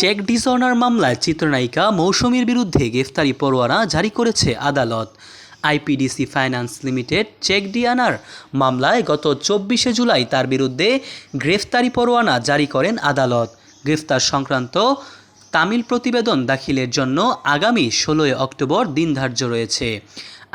Check dishonour মামলায় চিত্রনায়িকা মৌসুমীর বিরুদ্ধে গ্রেফতারি পরোয়ানা জারি করেছে আদালত। আইপিডিসি ফাইন্যান্স লিমিটেড চেক ডিয়ানার মামলায় গত চব্বিশে জুলাই তার বিরুদ্ধে গ্রেফতারি পরোয়ানা জারি করেন আদালত। গ্রেফতার সংক্রান্ত তামিল প্রতিবেদন দাখিলের জন্য আগামী ষোলোই অক্টোবর দিন ধার্য রয়েছে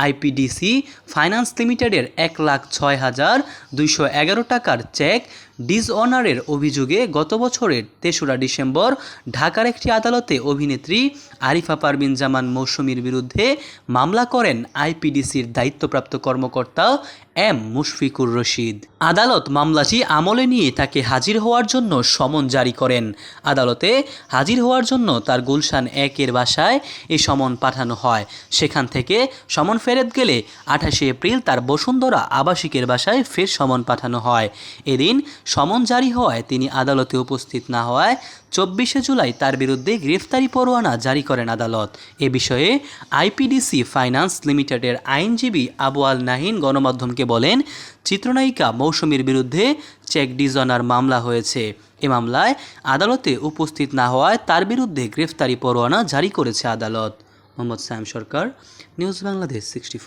আইপিডিসি ফাইন্যান্স লিমিটেডের এক লাখ ছয় হাজার দুইশো এগারো টাকার চেক ডিসঅনারের অভিযোগে গত বছরের তেসরা ডিসেম্বর ঢাকার একটি আদালতে অভিনেত্রী আরিফা পারবিন জামান মৌসুমীর বিরুদ্ধে মামলা করেন আইপিডিসির দায়িত্বপ্রাপ্ত কর্মকর্তা এম মুশফিকুর রশিদ। আদালত মামলাটি আমলে নিয়ে তাকে হাজির হওয়ার জন্য সমন জারি করেন। আদালতে হাজির হওয়ার জন্য তার গুলশান একের বাসায় এই সমন পাঠানো হয়। সেখান থেকে সমন ফেরত গেলে আঠাশে এপ্রিল তার বসুন্ধরা আবাসিকের বাসায় ফের সমন পাঠানো হয়। এদিন সমন জারি হওয়ায় তিনি আদালতে উপস্থিত না হওয়ায় চব্বিশে জুলাই তার বিরুদ্ধে গ্রেফতারি পরোয়ানা জারি করেন আদালত। এ বিষয়ে আইপিডিসি ফাইন্যান্স লিমিটেডের আইনজীবী আবু আল নাহিন গণমাধ্যমকে বলেন, চিত্রনায়িকা মৌসুমীর বিরুদ্ধে চেক ডিজনার মামলা হয়েছে। এ মামলায় আদালতে উপস্থিত না হওয়ায় তার বিরুদ্ধে গ্রেফতারি পরোয়ানা জারি করেছে আদালত। Mohammad Sayem Sarkar, news Bangladesh sixty